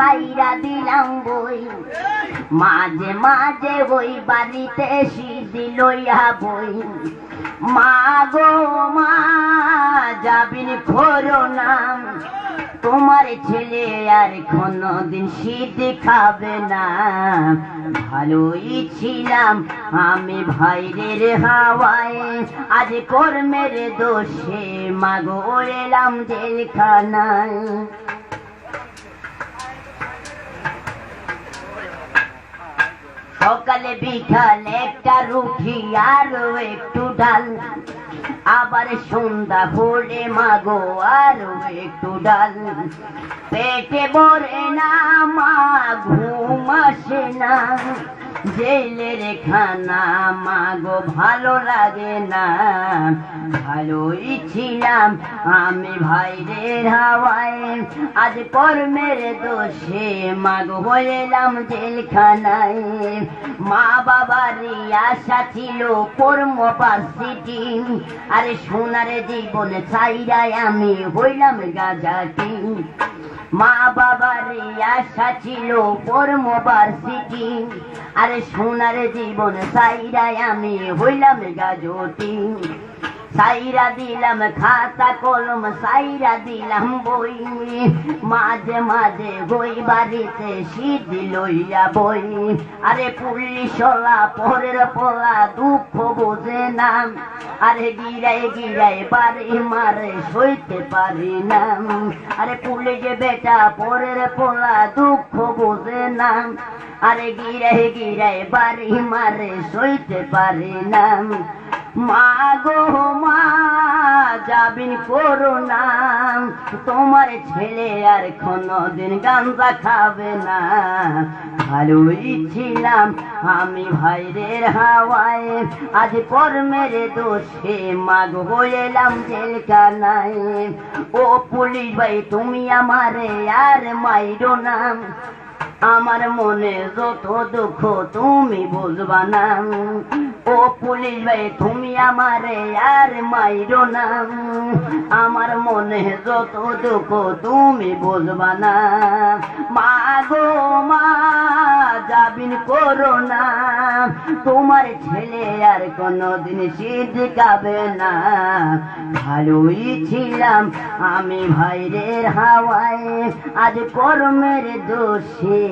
সাইরা দিলাম বই। মাঝে মাঝে ওই বাড়িতে সিদ্ধি লইয়া বই। মা গো, মা, যাবিন খোরো না। তোমার ছেলে আর কোনদিন শীত খাবে না। ভালোই ছিলাম আমি ভাইরের হাওয়ায়। আজ কর্মের দোষে মাগো এলাম জেলখানায়। সকালে বিকাল একটা রুটি আর একটু ডাল। আবার সন্ধ্যা হলে মাগো আর একটু ডাল। পেটে ভরে না, মা ঘুম আসে না। জেলের খানা মাগো ভালো লাগে না। ভালোই ছিলাম আমি ভাইরের হাওয়ায়। আজ কর্মের দোষে মাগো হইলাম জেলখানায়। মা বাবার আশা ছিল কর্ম পাশিটি আরে সোনার জীবন চাইরাই আমি হইলাম গাজাটি মা বাবার আশা ছিল কর্মবার্ষিকী আরে সোনার জীবন সাইরাই আমি হইলাম গাজটি সাইরা দিলাম খাতা কলম, সাইরা দিলাম বই। মাঝে মাঝে বই বাড়িতে শীত লইয়া বই। আরে পুলিশলা পরের পলা দুঃখ বোঝে না। আরে গিরাই গিরাই বাড়ি মারে সইতে পারি না। আরে পুলিশ বেটা পরের পলা দুঃখ বোঝে না। আরে গিরাই গিরাই বাড়ি মারে সইতে পারি না। মা গো মা যাবিন করো না। তোমার ছেলে আর কোনদিন গাঞ্জা খাবে না। ভালোই ছিলাম আমি ভাইরের হাওয়ায়। আজ কর্মের দোষে মাগ হইলাম জেলখানায়। ও পুলিশ ভাই, তুমি আমারে আর মাইরো না। আমার মনে যত দুঃখ তুমি বুঝবা না। ও পুলিশ ভাই তুমি আমারে আর মাইরো না আমার মনে যত দুঃখ তুমি বুঝবা না মা গো মা যাবিন করো না তোমার ছেলে আর কোনদিন সিদ্ধ খাবে না ভালোই ছিলাম আমি ভাইরের হাওয়ায় আজ কর্মের দোষে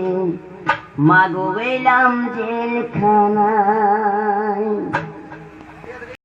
মাগো এলাম জেলখানায়।